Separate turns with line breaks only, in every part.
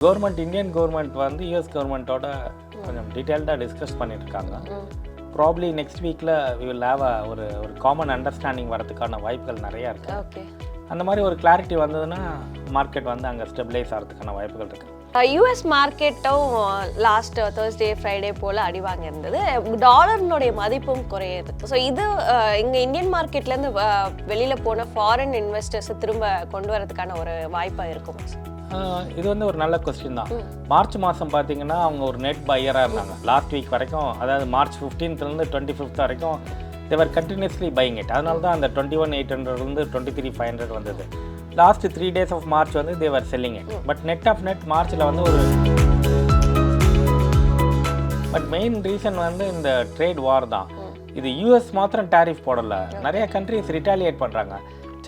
Government Indian government வந்து US கவர்மெண்ட்டோட கொஞ்சம் டீட்டெயில்டாக டிஸ்கஸ் பண்ணிட்டு இருக்காங்க ப்ராப்ளி நெக்ஸ்ட் வீக்கில் வில் ஹேவ் ஒரு ஒரு காமன் அண்டர்ஸ்டாண்டிங் வரதுக்கான வாய்ப்புகள் நிறையா இருக்குது
ஓகே.
அந்த மாதிரி ஒரு கிளாரிட்டி வந்ததுன்னா மார்க்கெட் வந்து அங்கே ஸ்டெபிளைஸ் ஆகிறதுக்கான வாய்ப்புகள் இருக்குது
யூஎஸ் மார்க்கெட்டும் லாஸ்ட் தேர்ஸ்டே ஃப்ரைடே போல் அடி வாங்கியிருந்தது. டாலர்னுடைய மதிப்பும் குறையுது ஸோ இது இங்க இந்தியன் மார்க்கெட்லேருந்து வெளியில் போன ஃபாரின் இன்வெஸ்டர்ஸ் திரும்ப கொண்டு வரதுக்கான ஒரு வாய்ப்பாக இருக்கும்.
இது வந்து ஒரு நல்ல கொஸ்டின் தான். மார்ச் மாதம் பார்த்தீங்கன்னா அவங்க ஒரு நெட் பையராக இருந்தாங்க. லாஸ்ட் வீக் வரைக்கும் அதாவது மார்ச் ஃபிஃப்டீன்த்லேருந்து டுவெண்ட்டி ஃபிஃப்த் வரைக்கும் தேவர் கண்டினியூஸ்லி பையிங் இட் அதனால தான் அந்த டுவெண்ட்டி ஒன் எயிட் ஹண்ட்ரட்லேருந்து டுவெண்ட்டி த்ரீ ஃபைவ் ஹண்ட்ரட் வந்தது. Last three days of March வந்து they were selling it but net of net மார்ச்சில் வந்து ஒரு பட் மெயின் ரீசன் வந்து இந்த ட்ரேட் வார் தான். இது யூஎஸ் மாத்திரம் டாரிஃப் போடல. நிறைய கண்ட்ரிஸ் ரிட்டாலியேட் பண்ணுறாங்க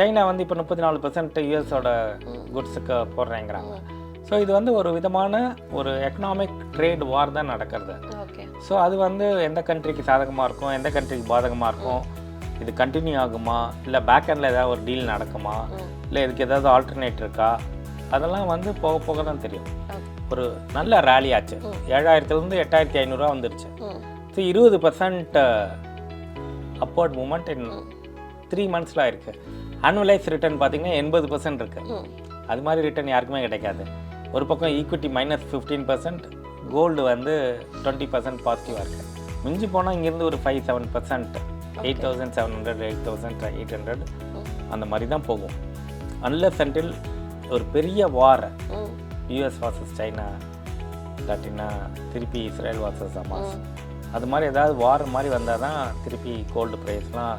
சைனா வந்து இப்போ முப்பத்தி நாலு பெர்சன்ட் யூஎஸோட குட்ஸுக்கு போடுறேங்கிறாங்க. ஸோ இது வந்து ஒரு விதமான ஒரு எக்கனாமிக் ட்ரேட் வார் தான் நடக்கிறது. ஸோ அது வந்து எந்த கண்ட்ரிக்கு சாதகமாக இருக்கும் எந்த கண்ட்ரிக்கு பாதகமாக இருக்கும் இது கண்டினியூ ஆகுமா இல்லை பேக் எண்டில் ஏதாவது ஒரு டீல் நடக்குமா இல்லை இதுக்கு ஏதாவது ஆல்டர்னேட் இருக்கா அதெல்லாம் வந்து போக போக தான் தெரியும். ஒரு நல்ல ரேலி ஆச்சு. ஏழாயிரத்துலேருந்து எட்டாயிரத்தி ஐநூறுரூவா வந்துருச்சு. ஸோ இருபது percent upward movement in three மந்த்ஸில் இருக்குது அனுவலைஸ் ரிட்டர்ன் பார்த்தீங்கன்னா எண்பது பர்சன்ட் இருக்குது அது மாதிரி ரிட்டர்ன் யாருக்குமே கிடைக்காது. ஒரு பக்கம் equity minus fifteen percent gold வந்து டுவெண்ட்டி பர்சன்ட் பாசிட்டிவாக இருக்குது மிஞ்சி போனால் இங்கேருந்து ஒரு five seven percent eight thousand seven hundred eight thousand eight hundred அந்த மாதிரி தான் போகும். அன்லஸ் அன்டில் ஒரு பெரிய வார் யூஎஸ் வாசஸ் சைனா இல்லாட்டினா திருப்பி இஸ்ரேல் வாசஸ் அமாஸ் அது மாதிரி ஏதாவது வார் மாதிரி வந்தால் தான் திருப்பி கோல்டு ப்ரைஸ்லாம்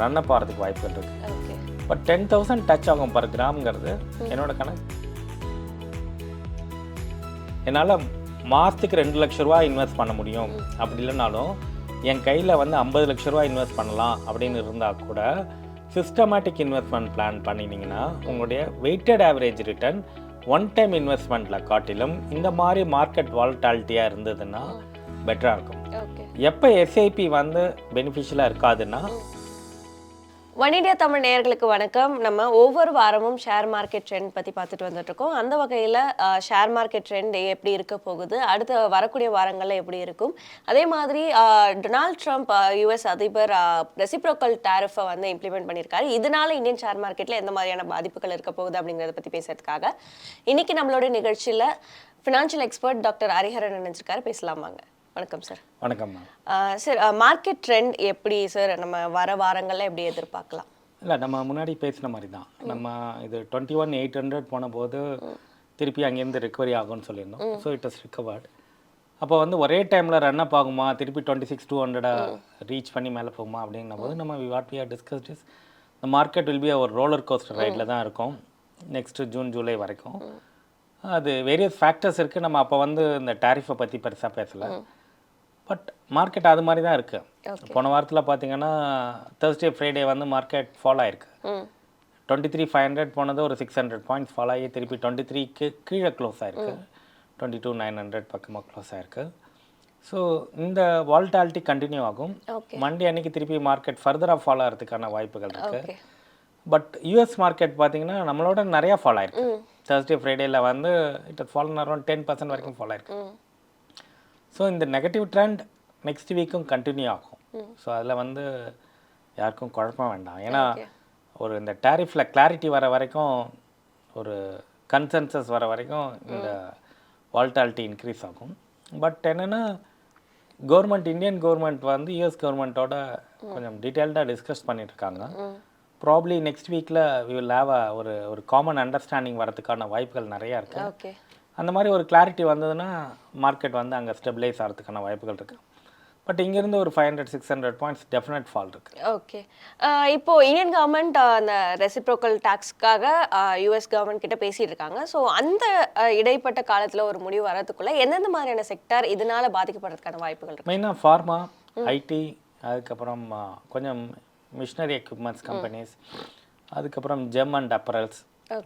ரன் அப் ஆகிறதுக்கு வாய்ப்புகள் இருக்குது பட் டென் தௌசண்ட் டச் ஆகும் பர் கிராம்ங்கிறது என்னோட கணக்கு. என்னால் மாதத்துக்கு ரெண்டு லட்ச ரூபா இன்வெஸ்ட் பண்ண முடியும். அப்படி இல்லைனாலும் என் கையில் வந்து ஐம்பது லட்ச ரூபா இன்வெஸ்ட் பண்ணலாம் அப்படின்னு இருந்தால் கூட சிஸ்டமேட்டிக் இன்வெஸ்ட்மெண்ட் பிளான் பண்ணினீங்கன்னா உங்களுடைய weighted average return one time இன்வெஸ்ட்மெண்ட்டில் காட்டிலும் இந்த மாதிரி மார்க்கெட் வால்டாலிட்டியாக இருந்ததுன்னா பெட்டராக இருக்கும். எப்போ எஸ்ஐபி வந்து பெனிஃபிஷியலாக இருக்காதுன்னா
ஒன் இண்டியா தமிழ் நேயர்களுக்கு வணக்கம். நம்ம ஒவ்வொரு வாரமும் ஷேர் மார்க்கெட் ட்ரெண்ட் பற்றி பார்த்துட்டு வந்துட்டு இருக்கோம் அந்த வகையில் ஷேர் மார்க்கெட் ட்ரெண்ட் எப்படி இருக்க போகுது? அடுத்த வரக்கூடிய வாரங்களில் எப்படி இருக்கும்? அதே மாதிரி டொனால்ட் ட்ரம்ப் யூஎஸ் அதிபர் ரெசிப்ரோக்கல் டேரிஃபை வந்து இம்ப்ளிமெண்ட் பண்ணியிருக்காரு. இதனால இந்தியன் ஷேர் மார்க்கெட்டில் எந்த மாதிரியான பாதிப்புகள் இருக்க போகுது அப்படிங்கிறத பற்றி பேசுறதுக்காக இன்றைக்கி நம்மளோட நிகழ்ச்சியில் ஃபினான்ஷியல் எக்ஸ்பர்ட் டாக்டர் ஹரிஹரன் நினைச்சிருக்காரு பேசலாமாங்க வணக்கம் சார்
வணக்கம்
சார் மார்க்கெட் ட்ரெண்ட் எப்படி சார் நம்ம வர வாரங்களில் எப்படி எதிர்பார்க்கலாம்?
இல்லை நம்ம முன்னாடி பேசின மாதிரி தான் நம்ம இது டுவெண்ட்டி ஒன் எயிட் ஹண்ட்ரட் போன போது திருப்பி அங்கேருந்து ரெக்கவரி ஆகும்னு சொல்லியிருந்தோம். ஸோ இட் இஸ் ரிகவர்டு அப்போ வந்து ஒரே டைமில் ரன் அப் ஆகுமா? திருப்பி டுவெண்ட்டி சிக்ஸ் டூ ஹண்ட்ரடை ரீச் பண்ணி மேலே போகுமா? அப்படின்னும் போது நம்ம what we are discussed is இந்த மார்க்கெட் வில் பி ஒரு ரோலர் கோஸ்டர் ரைடில் தான் இருக்கும். நெக்ஸ்ட்டு ஜூன் ஜூலை வரைக்கும். அது வேரியஸ் ஃபேக்டர்ஸ் இருக்குது நம்ம அப்போ வந்து இந்த டேரிஃபை பற்றி பெருசாக பேசலை. பட் மார்க்கெட் அது மாதிரி தான் இருக்குது போன வாரத்தில் பார்த்தீங்கன்னா Thursday ஃப்ரைடே வந்து மார்க்கெட் ஃபாலோ ஆயிருக்கு. டுவெண்ட்டி த்ரீ ஃபைவ் ஹண்ட்ரட் போனது ஒரு சிக்ஸ் ஹண்ட்ரட் பாயிண்ட்ஸ் ஃபாலோ ஆகி திருப்பி டுவெண்ட்டி த்ரீக்கு கீழே க்ளோஸ் ஆயிருக்கு. டுவெண்ட்டி டூ நைன் ஹண்ட்ரட் பக்கமாக க்ளோஸ் ஆயிருக்கு. ஸோ இந்த வால்டாலிட்டி கண்டினியூ ஆகும். மண்டே அன்னைக்கு திருப்பி மார்க்கெட் ஃபர்தராக ஃபாலோ ஆகிறதுக்கான வாய்ப்புகள் இருக்குது பட் யூஎஸ் மார்க்கெட் பார்த்தீங்கன்னா நம்மளோட நிறையா ஃபாலோ ஆயிருக்கு. Thursday ஃப்ரைடேல வந்து it fall around ten percent வரைக்கும் ஃபாலோ ஆயிருக்கு. ஸோ இந்த நெகட்டிவ் ட்ரெண்ட் நெக்ஸ்ட் வீக்கும் கண்டினியூ ஆகும். ஸோ அதில் வந்து யாருக்கும் குழப்பம் வேண்டாம். ஏன்னா. ஒரு இந்த டேரிஃபில் கிளாரிட்டி வர வரைக்கும் ஒரு கன்சென்சஸ் வர வரைக்கும் இந்த வால்டாலிட்டி இன்க்ரீஸ் ஆகும். பட் என்னென்னா கவர்மெண்ட் இந்தியன் கவர்மெண்ட் வந்து யூஎஸ் கவர்மெண்ட்டோட கொஞ்சம் டீட்டெயில்டாக டிஸ்கஸ் பண்ணிட்டு இருக்காங்க ப்ராப்ளி நெக்ஸ்ட் வீக்கில் வி வில் ஹேவ் ஒரு ஒரு காமன் அண்டர்ஸ்டாண்டிங் வரதுக்கான வாய்ப்புகள் நிறையா இருக்குது அந்த மாதிரி ஒரு கிளாரிட்டி வந்ததுன்னா மார்க்கெட் வந்து அங்கே ஸ்டெபிளைஸ் ஆகிறதுக்கான வாய்ப்புகள் இருக்குது பட் இங்கேருந்து ஒரு five hundred six hundred points definite fall இருக்குது
ஓகே இப்போ இந்தியன் கவர்மெண்ட் அந்த ரெசிப்ரோக்கல் டாக்ஸ்க்காக யூஎஸ் கவர்மெண்ட் கிட்ட பேசிட்டு இருக்காங்க ஸோ அந்த இடைப்பட்ட காலத்தில் ஒரு முடிவு வரதுக்குள்ள எந்தெந்த மாதிரியான செக்டார் இதனால பாதிக்கப்படுறதுக்கான வாய்ப்புகள் இருக்கு?
மெயினாக ஃபார்மா ஐடி அதுக்கப்புறம் கொஞ்சம் மிஷினரி எக்யூப்மெண்ட்ஸ் கம்பெனிஸ் அதுக்கப்புறம் ஜெம் அண்ட் அப்பரல்ஸ்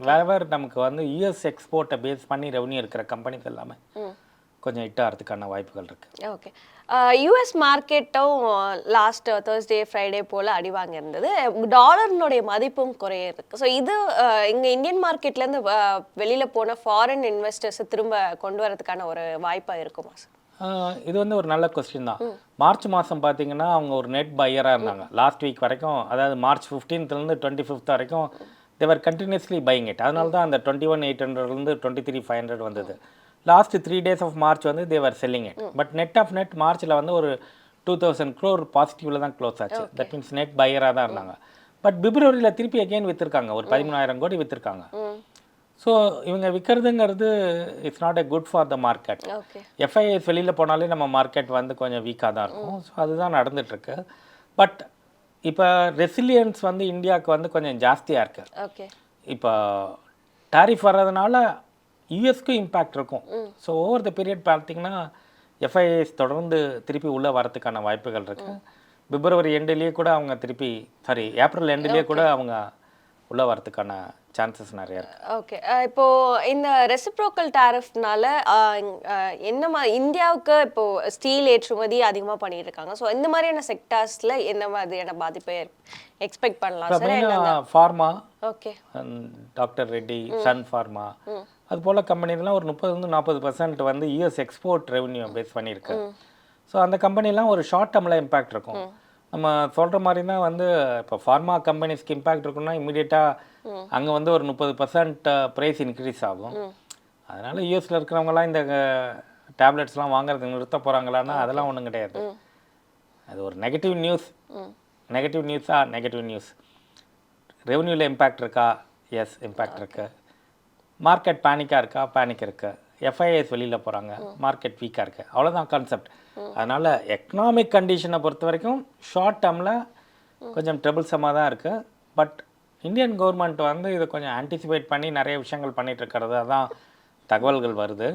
வேவர் நமக்கு வந்து யூஎஸ் எக்ஸ்போர்ட்டை பேஸ் பண்ணி ரெவன்யூ இருக்கிற கம்பெனிஸ் எல்லாமே கொஞ்சம் ஹிட் ஆகிறதுக்கான வாய்ப்புகள் இருக்குது
ஓகே யூஎஸ் மார்க்கெட்டும் லாஸ்ட் தேர்ஸ்டே ஃப்ரைடே போல் அடி வாங்கியிருந்தது. டாலர்னுடைய மதிப்பும் குறைய இருக்கு. ஸோ இது இங்க இந்தியன் மார்க்கெட்லேருந்து வெளியில போன ஃபாரின் இன்வெஸ்டர்ஸை திரும்ப கொண்டு வரதுக்கான ஒரு வாய்ப்பாக இருக்குமா சார்
இது வந்து ஒரு நல்ல கொஸ்டின் தான். மார்ச் மாதம் பார்த்தீங்கன்னா அவங்க ஒரு நெட் பையராக இருந்தாங்க. லாஸ்ட் வீக் வரைக்கும் அதாவது மார்ச் ஃபிஃப்டீன்த்லேருந்து டுவெண்ட்டி ஃபிஃப்த் வரைக்கும் தேவர் கண்டினியூஸ்லி பையிங் இட் அதனால தான் அந்த டுவெண்ட்டி ஒன் எயிட் ஹண்ட்ரட்லேருந்து டுவெண்ட்டி த்ரீ ஃபைவ் ஹண்ட்ரட் வந்தது. Last three days of March வந்து they were selling it but net of net மார்ச்சில் வந்து ஒரு டூ தௌசண்ட் க்ரோர் பாசிட்டிவில் தான் க்ளோஸ் ஆச்சு. தட் மீன்ஸ் நெட் பையராக தான் இருந்தாங்க. பட் பிப்ரவரியில் திருப்பி அகைன் விற்றுருக்காங்க ஒரு பதிமூணாயிரம் கோடி விற்றுருக்காங்க ஸோ இவங்க விற்கிறதுங்கிறது it's not a good for the market FIIs வெளியில் போனாலே நம்ம மார்க்கெட் வந்து கொஞ்சம் வீக்காக தான் இருக்கும். ஸோ அதுதான் நடந்துட்டுருக்கு. பட் இப்போ ரெசிலியன்ஸ் வந்து இந்தியாவுக்கு வந்து கொஞ்சம் ஜாஸ்தியாக இருக்கு.
ஓகே.
இப்போ டாரிஃப் வர்றதுனால யூஎஸ்க்கும் இம்பேக்ட் இருக்கும். ஸோ ஓவர் த பீரியட் பார்த்தீங்கன்னா எஃப்ஐஎஸ் தொடர்ந்து திருப்பி உள்ளே வரதுக்கான வாய்ப்புகள் இருக்கு. பிப்ரவரி எண்டுலேயே கூட அவங்க திருப்பி சாரி ஏப்ரல் எண்டுலேயே கூட அவங்க உள்ளே வரதுக்கான சான்சஸ் நிறைய இருக்கு.
ஓகே இப்போ இந்த ரெசிப்ரோக்கல் டாரிஃப்னால என்ன மா இந்தியாவுக்கு இப்போ ஸ்டீல் ஏற்றுமதி அதிகமாக பண்ணிட்டு இருக்காங்க ஸோ இந்த மாதிரியான செக்டார்ஸ்ல என்ன மாதிரியான பாதிப்பை எக்ஸ்பெக்ட் பண்ணலாம்? Sir
pharma
okay
doctor Reddy Sun pharma அது போல் கம்பெனிலாம் ஒரு முப்பதுலேருந்து நாற்பது பர்சன்ட் வந்து யூஎஸ் எக்ஸ்போர்ட் ரெவன்யூ பேஸ் பண்ணியிருக்கு. ஸோ அந்த கம்பெனிலாம் ஒரு ஷார்ட் டேர்மில் இம்பேக்ட் இருக்கும் நம்ம சொல்கிற மாதிரி தான் வந்து இப்போ ஃபார்மா கம்பெனிஸ்க்கு இம்பேக்ட் இருக்குன்னா இமீடியட்டாக அங்கே வந்து ஒரு முப்பது பர்சன்ட் ப்ரைஸ் இன்க்ரீஸ் ஆகும். அதனால் யூஎஸில் இருக்கிறவங்கலாம் இந்த டேப்லெட்ஸ்லாம் வாங்குறதுக்கு நிறுத்த போகிறாங்களான்னா அதெல்லாம் ஒன்றும் கிடையாது. அது ஒரு நெகட்டிவ் நியூஸ் நெகட்டிவ் நியூஸா நெகட்டிவ் நியூஸ் ரெவன்யூவில் இம்பேக்ட் இருக்கா? எஸ் இம்பேக்ட் இருக்கு. மார்க்கெட் பேனிக்காக இருக்கா? பேனிக் இருக்கு. எஃப்ஐஎஸ் வெளியில் போகிறாங்க மார்க்கெட் வீக்காக இருக்கு. அவ்வளோதான் கான்செப்ட் அதனால் எக்கனாமிக் கண்டிஷனை பொறுத்த வரைக்கும் ஷார்ட் டேர்மில் கொஞ்சம் ட்ரபிள்சமாக தான் இருக்குது பட் இந்தியன் கவர்மெண்ட் வந்து இதை கொஞ்சம் ஆன்டிசிபேட் பண்ணி நிறைய விஷயங்கள் பண்ணிட்டு இருக்கிறதா. தான் தகவல்கள் வருது.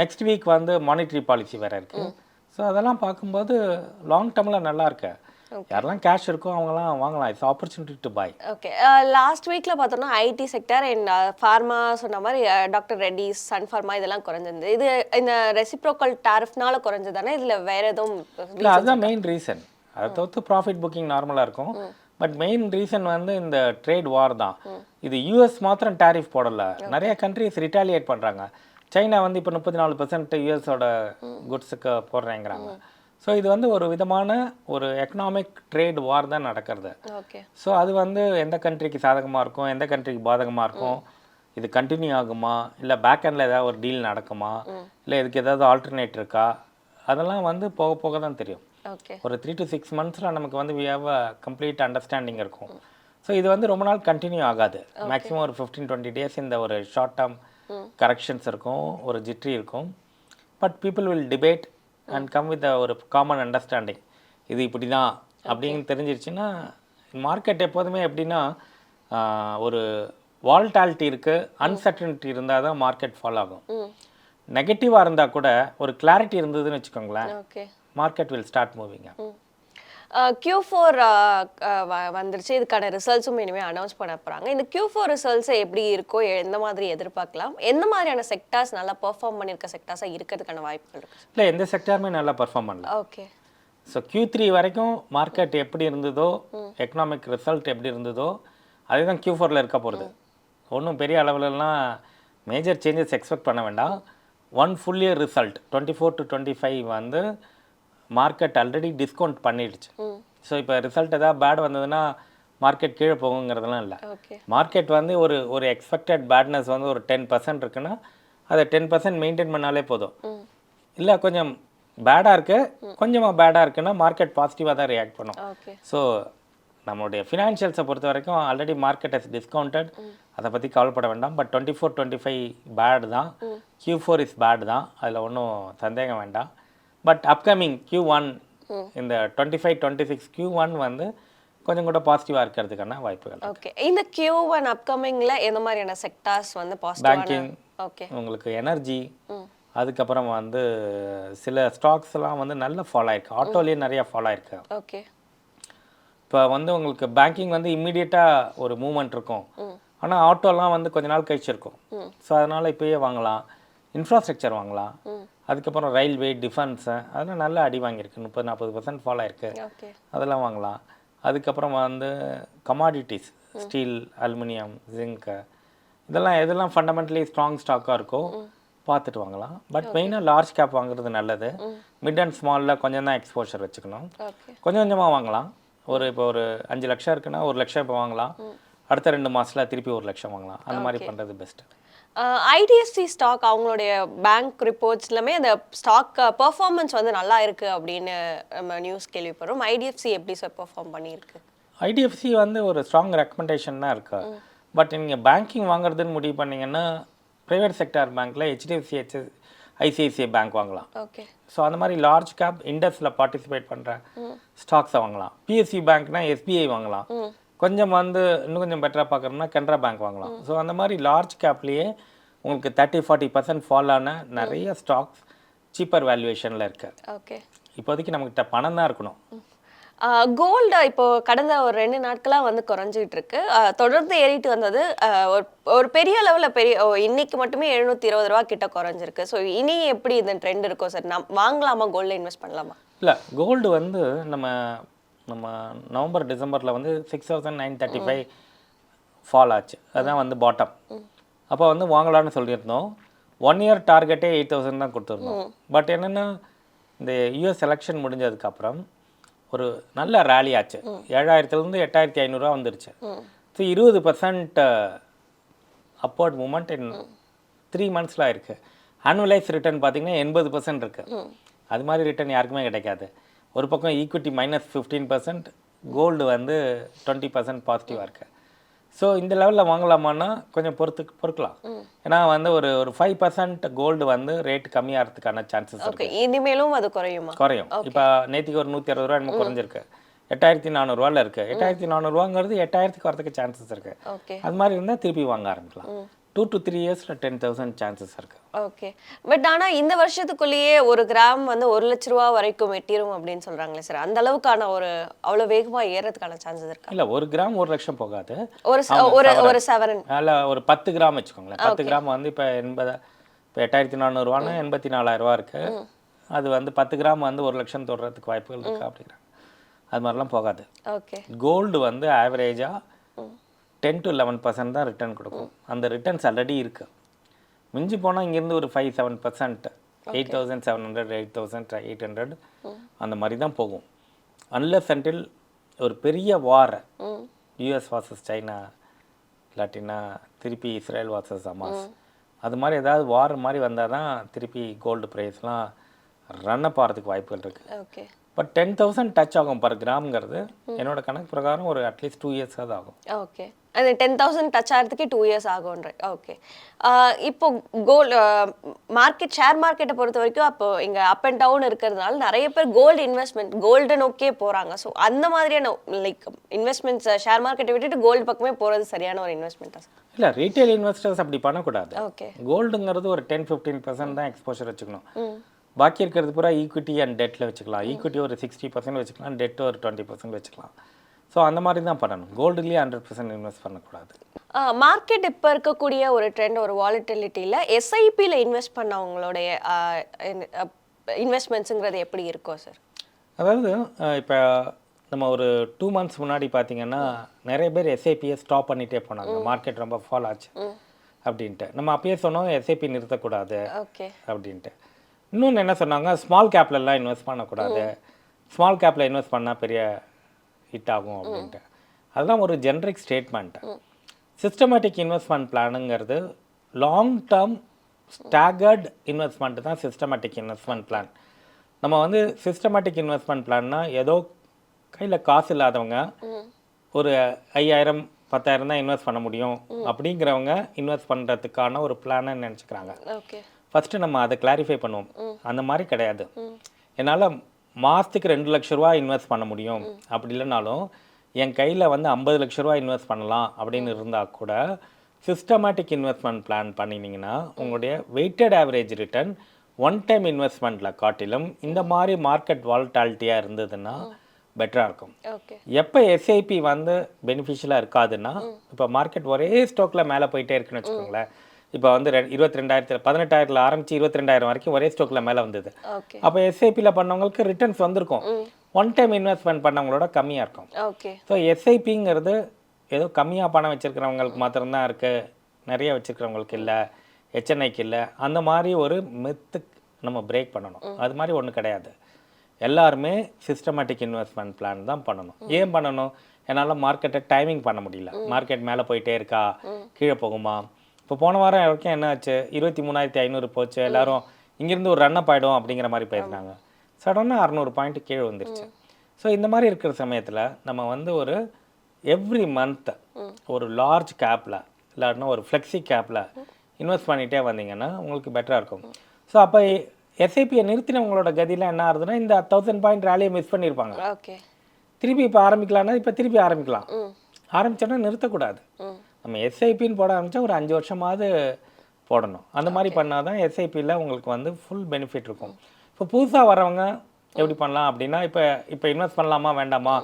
நெக்ஸ்ட் வீக் வந்து மானிட்டரி பாலிசி வேறு இருக்குது ஸோ அதெல்லாம் பார்க்கும்போது லாங் டேர்மில் நல்லா இருக்கு. யாரெல்லாம் கேஷ் இருக்கோ அவங்கலாம் வாங்கலாம். It's opportunity to buy
okay last வீக்ல பார்த்தோம்னா ஐடி செக்டர் அண்ட் ஃபார்மா சொன்ன மாதிரி டாக்டர் ரெட்டிஸ் சன் ஃபார்மா இதெல்லாம் குறைஞ்சிருந்தது. இது இந்த ரெசிப்ரோக்கல் டாரிஃப்னால குறைஞ்சதானே? இதுல வேற எதுவும்
இல்லை அதுதான் மெயின் ரீசன் அதை தவிர்த்து ப்ராஃபிட் புக்கிங் நார்மலாக இருக்கும். பட் மெயின் ரீசன் வந்து இந்த ட்ரேட் வார் தான். இது யூஎஸ் மாத்திரம் டாரிஃப் போடல. நிறைய கண்ட்ரிஸ் ரிட்டாலியேட் பண்ணுறாங்க சைனா வந்து இப்போ முப்பத்தி நாலு பெர்சன்ட் யூஎஸோட குட்ஸுக்கு போடுறேங்கிறாங்க. ஸோ இது வந்து ஒரு விதமான ஒரு எக்கனாமிக் ட்ரேட் வார் தான் நடக்கிறது. ஸோ அது வந்து எந்த கண்ட்ரிக்கு சாதகமாக இருக்கும் எந்த கண்ட்ரிக்கு பாதகமாக இருக்கும் இது கண்டினியூ ஆகுமா இல்லை பேக் எண்டில் ஏதாவது ஒரு டீல் நடக்குமா இல்லை இதுக்கு ஏதாவது ஆல்டர்னேட் இருக்கா அதெல்லாம் வந்து போக போக தான் தெரியும். ஒரு த்ரீ டு சிக்ஸ் மந்த்ஸில் நமக்கு வந்து we have a complete understanding இருக்கும். ஸோ இது வந்து ரொம்ப நாள் கண்டினியூ ஆகாது. மேக்ஸிமம் ஒரு ஃபிஃப்டீன் டுவெண்ட்டி டேஸ் இந்த ஒரு ஷார்ட் டேர்ம் கரெக்ஷன்ஸ் இருக்கும் ஒரு ஜிட்ரி இருக்கும். But people will debate and come with ஒரு காமன் அண்டர்ஸ்டாண்டிங் இது இப்படி தான் அப்படின்னு தெரிஞ்சிருச்சுன்னா மார்க்கெட் எப்போதுமே எப்படின்னா ஒரு வால்டாலிட்டி இருக்குது அன்சர்டனிட்டி இருந்தால் தான் மார்க்கெட் ஃபாலோ ஆகும். நெகட்டிவாக இருந்தால் கூட ஒரு கிளாரிட்டி இருந்ததுன்னு வச்சுக்கோங்களேன். Market will start moving
Q four வந்துருச்சு. இதுக்கான ரிசல்ட்ஸும் இனிமேல் அனௌன்ஸ் பண்ண போகிறாங்க இந்த கியூ ஃபோர் ரிசல்ட்ஸ் எப்படி இருக்கோ எந்த மாதிரி எதிர்பார்க்கலாம்? எந்த மாதிரியான செக்டார்ஸ் நல்லா பெர்ஃபார்ம் பண்ணியிருக்க செக்டார்ஸாக இருக்கிறதுக்கான வாய்ப்புகள் இருக்கு?
இல்லை எந்த செக்டாருமே நல்லா பர்ஃபார்ம் பண்ணல.
ஓகே
ஸோ Q3 த்ரீ வரைக்கும் மார்க்கெட் எப்படி இருந்ததோ எக்கனாமிக் ரிசல்ட் எப்படி இருந்ததோ அதே தான் Q4 ஃபோரில் இருக்க போகிறது ஒன்றும் பெரிய அளவுலலாம் மேஜர் சேஞ்சஸ் எக்ஸ்பெக்ட் பண்ண வேண்டாம். One full year result twenty four to twenty five வந்து மார்க்கெட் ஆல்ரெடி டிஸ்கவுண்ட் பண்ணிடுச்சு. ஸோ இப்போ ரிசல்ட் ஏதாவது பேட் வந்ததுன்னா மார்க்கெட் கீழே போகுங்கிறதெல்லாம் இல்லை. மார்க்கெட் வந்து ஒரு ஒரு எக்ஸ்பெக்டட் பேட்னஸ் வந்து ஒரு டென் பர்சன்ட் இருக்குன்னா அதை டென் பர்சன்ட் மெயின்டைன் பண்ணாலே போதும். இல்லை கொஞ்சம் பேடாக இருக்கு. கொஞ்சமாக பேடாக இருக்குன்னா மார்க்கெட் பாசிட்டிவாக தான் ரியாக்ட் பண்ணும். ஸோ நம்மளுடைய ஃபினான்ஷியல்ஸை பொறுத்த வரைக்கும் ஆல்ரெடி மார்க்கெட் ஹஸ் டிஸ்கவுண்டட் அதை பற்றி கவலைப்பட வேண்டாம். But twenty four twenty five bad தான் Q4 ஃபோர் இஸ் பேட் தான். அதில் ஒன்றும் சந்தேகம் வேண்டாம். பட் அப்கமிங் Q ஒன் இந்த twenty five twenty six Q one வந்து கொஞ்சம் கூட பாசிட்டிவாக இருக்கிறதுக்கான வாய்ப்புகள்
ஓகே இந்த கியூ ஒன் அப்கமிங்ல எந்த மாதிரியான செக்டார்ஸ் வந்து
Banking.
ஓகே
உங்களுக்கு எனர்ஜி
ம்
அதுக்கப்புறம் வந்து சில ஸ்டாக்ஸ்லாம் வந்து நல்ல ஃபாலோ ஆயிருக்கு. ஆட்டோலேயே நிறைய ஃபாலோ ஆயிருக்கு.
ஓகே
இப்போ வந்து உங்களுக்கு பேங்கிங் வந்து இம்மிடியட்டாக ஒரு மூவ்மெண்ட் இருக்கும்.
ம்
ஆனால் ஆட்டோலாம் வந்து கொஞ்ச நாள் கழிச்சு இருக்கும் ஸோ அதனால் இப்போயே வாங்கலாம். இன்ஃப்ராஸ்ட்ரக்சர் வாங்கலாம். அதுக்கப்புறம் ரயில்வே டிஃபென்ஸு அதெல்லாம் நல்லா அடி வாங்கியிருக்கு. முப்பது நாற்பது பர்சன்ட் ஃபால் ஆயிருக்கு. அதெல்லாம் வாங்கலாம். அதுக்கப்புறம் வந்து கமாடிட்டிஸ் ஸ்டீல் அலுமினியம் ஜிங்க்கு இதெல்லாம் எதெல்லாம் ஃபண்டமெண்டலி ஸ்ட்ராங் ஸ்டாக்காக இருக்கோ பார்த்துட்டு வாங்கலாம். பட் மெயினாக லார்ஜ் கேப் வாங்குறது நல்லது. மிட் அண்ட் ஸ்மாலில் கொஞ்சம் தான் எக்ஸ்போஷர் வச்சுக்கணும். கொஞ்சம் கொஞ்சமாக வாங்கலாம். ஒரு இப்போ ஒரு அஞ்சு லட்சம் இருக்குன்னா ஒரு லட்சம் இப்போ வாங்கலாம். அடுத்த ரெண்டு மாசத்துல திருப்பி ஒரு லட்சம் வாங்கலாம். அந்த மாதிரி பண்ணுறது பெஸ்ட்டு
ஐடிஎஃப்சி ஸ்டாக் அவங்களுடைய பேங்க் ரிப்போர்ட்ஸ் எல்லாமே அந்த ஸ்டாக் பெர்ஃபார்மன்ஸ் வந்து நல்லா இருக்கு அப்படின்னு நம்ம நியூஸ் கேள்விப்படுறோம். ஐடிஎஃப்சி எப்படி சார் பெர்ஃபார்ம் பண்ணியிருக்கு?
ஐடிஎஃப்சி வந்து ஒரு ஸ்ட்ராங் ரெக்கமெண்டேஷன் தான் இருக்கு. பட் நீங்கள் பேங்கிங் வாங்குறதுன்னு முடிவு பண்ணீங்கன்னா ப்ரைவேட் செக்டார் பேங்க்கில் ஹெச்டிஎஃப்சி ஹெச் ஐசிஐசிஐ பேங்க் வாங்கலாம்.
ஓகே
ஸோ அந்த மாதிரி லார்ஜ் கேப் இண்டஸ்ல பார்ட்டிசிபேட் பண்ணுற ஸ்டாக்ஸை வாங்கலாம். பிஎஸ்சி பேங்க்னா எஸ்பிஐ வாங்கலாம். கொஞ்சம் வந்து இன்னும் கொஞ்சம் பெட்டராக பார்க்குறோம்னா கனரா பேங்க் வாங்கலாம். ஸோ அந்த மாதிரி லார்ஜ் கேப்லேயே உங்களுக்கு தேர்ட்டி ஃபார்ட்டி பர்சன்ட் ஃபால் ஆன நிறைய ஸ்டாக்ஸ் சீப்பர் வேல்யூவேஷனில் இருக்கு.
ஓகே
இப்போதைக்கு நம்மக்கிட்ட பணம் தான் இருக்கணும்.
கோல்டு இப்போ கடந்த ஒரு ரெண்டு நாட்களா வந்து குறைஞ்சிட்டு இருக்கு. தொடர்ந்து ஏறிட்டு வந்தது ஒரு ஒரு பெரிய லெவலில் பெரிய இன்னைக்கு மட்டுமே எழுநூத்தி இருபது ரூபா கிட்ட குறைஞ்சிருக்கு. ஸோ இனி எப்படி இந்த ட்ரெண்ட் இருக்கும் சார் நம் வாங்கலாமா கோல்டில் இன்வெஸ்ட் பண்ணலாமா?
இல்லை கோல்டு வந்து நம்ம நம்ம நவம்பர் டிசம்பரில் வந்து six thousand nine thirty five fall ஆச்சு. அதுதான் வந்து பாட்டம் அப்போ வந்து வாங்கலாம்னு சொல்லியிருந்தோம். ஒன் இயர் டார்கெட்டே எயிட் தௌசண்ட் தான் கொடுத்துருந்தோம். பட் என்னென்னா இந்த யூஎஸ் எலெக்ஷன் முடிஞ்சதுக்கப்புறம் ஒரு நல்ல ரேலி ஆச்சு. ஏழாயிரத்துலேருந்து எட்டாயிரத்தி ஐநூறுரூவா வந்துருச்சு. ஸோ இருபது percent upward moment in three மந்த்ஸில் இருக்குது ஆனுவலைஸ் ரிட்டர்ன் பார்த்தீங்கன்னா எண்பது பர்சன்ட் இருக்குது அது மாதிரி ரிட்டர்ன் யாருக்குமே கிடைக்காது. ஒரு பக்கம் equity minus fifteen percent gold வந்து டுவெண்ட்டி பர்சன்ட் பாசிட்டிவாக இருக்குது ஸோ இந்த லெவலில் வாங்கலாமான்னா கொஞ்சம் பொறுத்து பொறுக்கலாம். ஏன்னா வந்து ஒரு ஒரு ஃபைவ் பர்சன்ட் கோல்டு வந்து ரேட் கம்மியாகிறதுக்கான சான்சஸ் இருக்கு.
இனிமேலும் அது குறையுமா?
குறையும். இப்போ நேத்திக்கு ஒரு நூற்றி அறுபது ரூபா என்னமோ குறைஞ்சிருக்கு. எட்டாயிரத்தி நானூறுரூவாவில் இருக்குது எட்டாயிரத்தி நானூறுரூவாங்கிறது எட்டாயிரத்துக்கு வரதுக்கு சான்சஸ் இருக்குது அது மாதிரி இருந்தால் திருப்பி வாங்க ஆரம்பிக்கலாம். டூ டு த்ரீ இயர்ஸில் டென் தௌசண்ட் சான்சஸ் இருக்குது
ஓகே பட் ஆனா இந்த வருஷத்துக்குள்ளேயே ஒரு கிராம் வந்து ஒரு லட்ச ரூபா வரைக்கும் எட்டிரும் அப்படின்னு சொல்றாங்களே சார் அந்த அளவுக்கான ஒரு அவ்வளவு வேகமா ஏறதுக்கான சான்சஸ் இருக்கா?
இல்லை ஒரு கிராம் ஒரு லட்சம் போகாது.
ஒரு ஒரு ஒரு செவரன்
அதில் ஒரு பத்து கிராம் வச்சுக்கோங்களேன். பத்து கிராம் வந்து இப்போ எண்பது இப்போ எட்டாயிரத்தி நானூறுரூவானா எண்பத்தி நாலாயிரரூவா இருக்குது அது வந்து பத்து கிராம் வந்து ஒரு லட்சம் தொடுறதுக்கு வாய்ப்புகள் இருக்குது அப்படிங்கிறாங்க அது மாதிரிலாம் போகாது.
ஓகே
கோல்டு வந்து ஆவரேஜாக டென் டு லெவன் பர்சன்ட் தான் ரிட்டர்ன் கொடுக்கும். அந்த ரிட்டர்ன்ஸ் ஆல்ரெடி இருக்குது மிஞ்சி போனால் இங்கேருந்து ஒரு five seven percent eight thousand seven hundred eight thousand eight hundred அந்த மாதிரி தான் போகும். அன்லஸ் அன்டில் ஒரு பெரிய வார் யூஎஸ் வாசஸ் சைனா இல்லாட்டினா திருப்பி இஸ்ரேல் வாசஸ் அமாஸ் அது மாதிரி ஏதாவது வார் மாதிரி வந்தால் தான் திருப்பி கோல்டு ப்ரைஸ்லாம் ரன் அப் ஆகிறதுக்கு வாய்ப்புகள் இருக்குது பட் டென் தௌசண்ட் டச் ஆகும் பர் கிராம்ங்கிறது என்னோட கணக்கு பிரகாரம் ஒரு அட்லீஸ்ட் டூ இயர்ஸ் அது ஆகும்.
ஓகே அது டென் தௌசண்ட் டச் ஆகிறதுக்கே டூ இயர்ஸ் ஆகும்ன்ற. ஓகே இப்போ கோல்டு மார்க்கெட் ஷேர் மார்க்கெட்டை பொறுத்த வரைக்கும் அப்போ இங்கே அப் அண்ட் டவுன் இருக்கிறதுனால நிறைய பேர் கோல்டு இன்வெஸ்ட்மெண்ட் கோல்டு நோக்கியே போகிறாங்க ஸோ அந்த மாதிரியான லைக் இன்வெஸ்ட்மெண்ட்ஸ் ஷேர் மார்க்கெட்டை விட்டுட்டு கோல்டு பக்கமே போகிறது சரியான ஒரு இன்வெஸ்ட்மெண்ட்டா சார்
இல்லை ரீட்டைல் இன்வெஸ்டர்ஸ் அப்படி பண்ணக்கூடாது.
ஓகே
கோல்டுங்கிறது ஒரு டென் ஃபிஃப்டீன் பர்சன்ட் தான் எக்ஸ்போஷர் வச்சுக்கணும். பாக்கி இருக்கிறது பூரா ஈக்விட்டி அண்ட் டெட்டில் வச்சுக்கலாம். ஈக்விட்டி ஒரு சிக்ஸ்டி பர்சன்ட் வச்சுக்கலாம் டெட் ஒரு டுவெண்ட்டி பர்சன்ட் வச்சுக்கலாம். ஸோ அந்த மாதிரி தான் பண்ணணும் கோல்டுலேயே ஹண்ட்ரட் பர்சன்ட் இன்வெஸ்ட் பண்ணக்கூடாது.
மார்க்கெட் இப்போ இருக்கக்கூடிய ஒரு ட்ரெண்ட் ஒரு வாலிட்டிலிட்டியில் எஸ்ஐபியில் இன்வெஸ்ட் பண்ணவங்களுடைய இன்வெஸ்ட்மெண்ட்ஸுங்கிறது எப்படி இருக்கும் சார்
அதாவது இப்போ நம்ம ஒரு டூ மந்த்ஸ் முன்னாடி பார்த்தீங்கன்னா நிறைய பேர் எஸ்ஐபியை ஸ்டாப் பண்ணிகிட்டே போனாங்க. மார்க்கெட் ரொம்ப ஃபால் ஆச்சு. அப்படின்ட்டு. நம்ம அப்பயே சொன்னோம் எஸ்ஐபி நிறுத்தக்கூடாது.
ஓகே.
அப்படின்ட்டு. இன்னொன்று என்ன சொன்னாங்க? ஸ்மால் கேப்லலாம் இன்வெஸ்ட் பண்ணக்கூடாது. ஸ்மால் கேப்பில் இன்வெஸ்ட் பண்ணால் பெரிய ஹிட் ஆகும் அப்படின்ட்டு. அதுதான் ஒரு ஜென்ரிக் ஸ்டேட்மெண்ட் சிஸ்டமேட்டிக் இன்வெஸ்ட்மெண்ட் பிளானுங்கிறது லாங் டேர்ம் ஸ்டாகர்ட் இன்வெஸ்ட்மெண்ட் தான் சிஸ்டமேட்டிக் இன்வெஸ்ட்மெண்ட் பிளான் நம்ம வந்து சிஸ்டமேட்டிக் இன்வெஸ்ட்மெண்ட் பிளான்னா ஏதோ கையில் காசு இல்லாதவங்க ஒரு ஐயாயிரம் பத்தாயிரம் தான் இன்வெஸ்ட் பண்ண முடியும் அப்படிங்கிறவங்க இன்வெஸ்ட் பண்ணுறதுக்கான ஒரு பிளானை நினச்சிக்கிறாங்க. ஃபஸ்ட்டு நம்ம அதை கிளாரிஃபை பண்ணுவோம். அந்த மாதிரி கிடையாது. என்னால் மாதத்துக்கு ரெண்டு லட்ச ரூபா இன்வெஸ்ட் பண்ண முடியும். அப்படி இல்லைனாலும் என் கையில் வந்து ஐம்பது லட்ச ரூபா இன்வெஸ்ட் பண்ணலாம் அப்படின்னு இருந்தால் கூட சிஸ்டமேட்டிக் இன்வெஸ்ட்மெண்ட் பிளான் பண்ணினீங்கன்னா உங்களுடைய weighted average return one time இன்வெஸ்ட்மெண்ட்டில் காட்டிலும் இந்த மாதிரி மார்க்கெட் வால்டாலிட்டியாக இருந்ததுன்னா பெட்டராக இருக்கும்.
ஓகே.
எப்போ எஸ்ஐபி வந்து பெனிஃபிஷியலாக இருக்காதுன்னா இப்போ மார்க்கெட் ஒரே ஸ்டாக்ல மேலே போயிட்டே இருக்குன்னு வச்சுக்கோங்களேன். இப்போ வந்து ரெ இருபத்தி ரெண்டாயிரத்தில் பதினெட்டாயிரத்தில் ஆரம்பிச்சு இருபத்தி ரெண்டாயிரம் வரைக்கும் ஒரே ஸ்டோக்கில் மேலே வந்தது. அப்போ எஸ்ஐபியில் பண்ணவங்களுக்கு ரிட்டர்ன்ஸ் வந்திருக்கும். ஒன் டைம் இன்வெஸ்ட்மெண்ட் பண்ணவங்களோட கம்மியாக இருக்கும்.
ஓகே.
ஸோ எஸ்ஐபிங்கிறது ஏதோ கம்மியாக பணம் வச்சுருக்கிறவங்களுக்கு மாத்திரம்தான் இருக்குது நிறைய வச்சுருக்கிறவங்களுக்கு இல்லை. ஹெச்என்ஐக்கு இல்லை. அந்த மாதிரி ஒரு மெத்துக்கு நம்ம பிரேக் பண்ணணும். அது மாதிரி ஒன்றும் கிடையாது. எல்லாருமே சிஸ்டமேட்டிக் இன்வெஸ்ட்மெண்ட் பிளான் தான் பண்ணணும். ஏன் பண்ணணும்? என்னால் மார்க்கெட்டை டைமிங் பண்ண முடியல. மார்க்கெட் மேலே போயிட்டே இருக்கா? கீழே போகுமா? இப்போ போன வாரம் வரைக்கும் என்ன ஆச்சு? இருபத்தி மூணாயிரத்தி ஐநூறு போச்சு. எல்லாரும் இங்கேருந்து ஒரு ரன் அப் ஆகிடும் அப்படிங்கிற மாதிரி போயிருந்தாங்க. சடனாக அறநூறு பாயிண்ட் கீழே வந்துருச்சு ஸோ இந்த மாதிரி இருக்கிற சமயத்தில் நம்ம வந்து ஒரு எவ்ரி மந்த் ஒரு லார்ஜ் கேப்பில் இல்லாட்டினா ஒரு ஃப்ளெக்ஸி கேப்பில் இன்வெஸ்ட் பண்ணிகிட்டே வந்தீங்கன்னா உங்களுக்கு பெட்டராக இருக்கும். ஸோ அப்போ எஸ்ஐபியை நிறுத்தினவங்களோட கதியில் என்ன ஆகுதுன்னா இந்த தௌசண்ட் பாயிண்ட் ரேலியை மிஸ் பண்ணியிருப்பாங்க
ஓகே
திருப்பி இப்போ ஆரம்பிக்கலாம்னா இப்போ திருப்பி ஆரம்பிக்கலாம். ஆரம்பிச்சோன்னா நிறுத்தக்கூடாது. நம்ம எஸ்ஐபின்னு போட ஆரம்பிச்சா ஒரு அஞ்சு வருஷமாவது போடணும். அந்த மாதிரி பண்ணால் தான் எஸ்ஐபியில் உங்களுக்கு வந்து ஃபுல் பெனிஃபிட் இருக்கும். இப்போ புதுசாக வரவங்க எப்படி பண்ணலாம் அப்படின்னா இப்போ இப்போ இன்வெஸ்ட் பண்ணலாமா வேண்டாமா?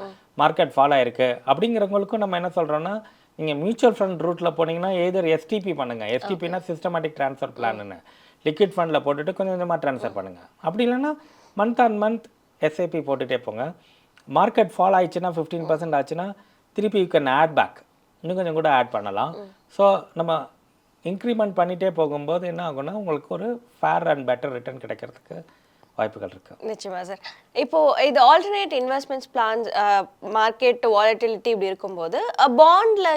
மார்க்கெட் ஃபாலோ ஆயிருக்கு. அப்படிங்கிறவங்களுக்கும் நம்ம என்ன சொல்கிறோன்னா நீங்கள் மியூச்சுவல் ஃபண்ட் ரூட்டில் போனீங்கன்னா எதர் எஸ்டிபி பண்ணுங்கள் எஸ்டிபினா சிஸ்டமேட்டிக் ட்ரான்ஸ்ஃபர் பிளான்னு லிக்விட் ஃபண்டில் போட்டுட்டு கொஞ்சம் கொஞ்சமாக ட்ரான்ஸ்ஃபர் பண்ணுங்கள் அப்படி இல்லைன்னா மந்த் ஆன் மந்த் எஸ்ஐபி போட்டுகிட்டே போங்க. மார்க்கெட் ஃபால் ஆயிடுச்சுன்னா ஃபிஃப்டீன் பர்சன்ட் ஆச்சுன்னா திருப்பி யூ கேன் ஆட் பேக் இன்னும் கொஞ்சம் கூட ஆட் பண்ணலாம். ஸோ நம்ம இன்க்ரிமெண்ட் பண்ணிகிட்டே போகும்போது என்ன ஆகும்னா உங்களுக்கு ஒரு ஃபேர் அண்ட் பெட்டர் ரிட்டர்ன் கிடைக்கிறதுக்கு வாய்ப்புகள் இருக்குது
நிச்சயமா சார் இப்போ இது alternate investments plans market volatility இப்படி இருக்கும்போது பாண்ட்ல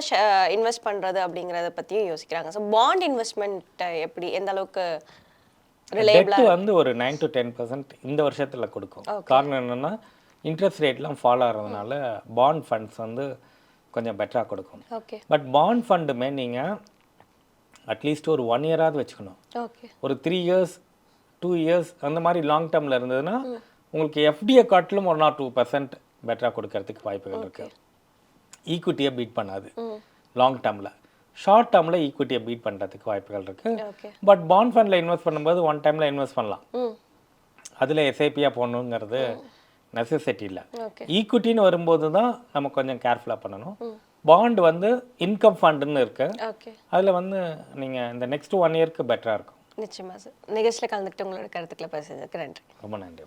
இன்வெஸ்ட் பண்றது அப்படிங்கறத பத்தியும் யோசிக்கிறாங்க. ஸோ பாண்ட் இன்வெஸ்ட்மெண்ட் எப்படி எந்த அளவுக்கு ரிலேபிளா
டெட்டு வந்து ஒரு நைன் டு டென் பர்சன்ட் இந்த வருஷத்தில் கொடுக்கும். காரணம் என்னென்னா இன்ட்ரெஸ்ட் ரேட்லாம் ஃபாலோ ஆகிறதுனால பாண்ட் ஃபண்ட்ஸ் வந்து கொஞ்சம் பெட்டராக கொடுக்கும்.
ஓகே
பட் பாண்ட் ஃபண்டுமே நீங்கள் அட்லீஸ்ட் ஒரு ஒன் இயராவது வச்சுக்கணும்.
ஓகே
ஒரு த்ரீ இயர்ஸ் டூ இயர்ஸ் அந்த மாதிரி லாங் டேர்மில் இருந்ததுன்னா உங்களுக்கு எஃப்டியை காட்டிலும் ஒரு நாட் டூ பர்சன்ட் பெட்டராக கொடுக்கறதுக்கு வாய்ப்புகள் இருக்குது ஈக்விட்டியை பீட் பண்ணாது. லாங் டேர்மில் ஷார்ட் டேர்மில் ஈக்விட்டியை பீட் பண்ணுறதுக்கு வாய்ப்புகள் இருக்குது பட் பாண்ட் ஃபண்டில் இன்வெஸ்ட் பண்ணும்போது ஒன் டைமில் இன்வெஸ்ட் பண்ணலாம். அதில் எஸ்ஐபியாக போடணுங்கிறது நெசசிட்டி இல்லை
ஓகே.
ஈக்விட்டின்னு வரும்போது தான் நம்ம கொஞ்சம் கேர்ஃபுல்லாக பண்ணணும். பாண்ட் வந்து இன்கம் ஃபண்டுன்னு இருக்கு. அதில் வந்து நீங்கள் இந்த நெக்ஸ்ட் ஒன் இயர்க்கு பெட்டராக இருக்கும்.
நிச்சயமா சார் நிகழ்ச்சியில் கலந்துக்கிட்டு உங்களோட கருத்துக்களை பேசுறதுக்கு நன்றி.
ரொம்ப நன்றி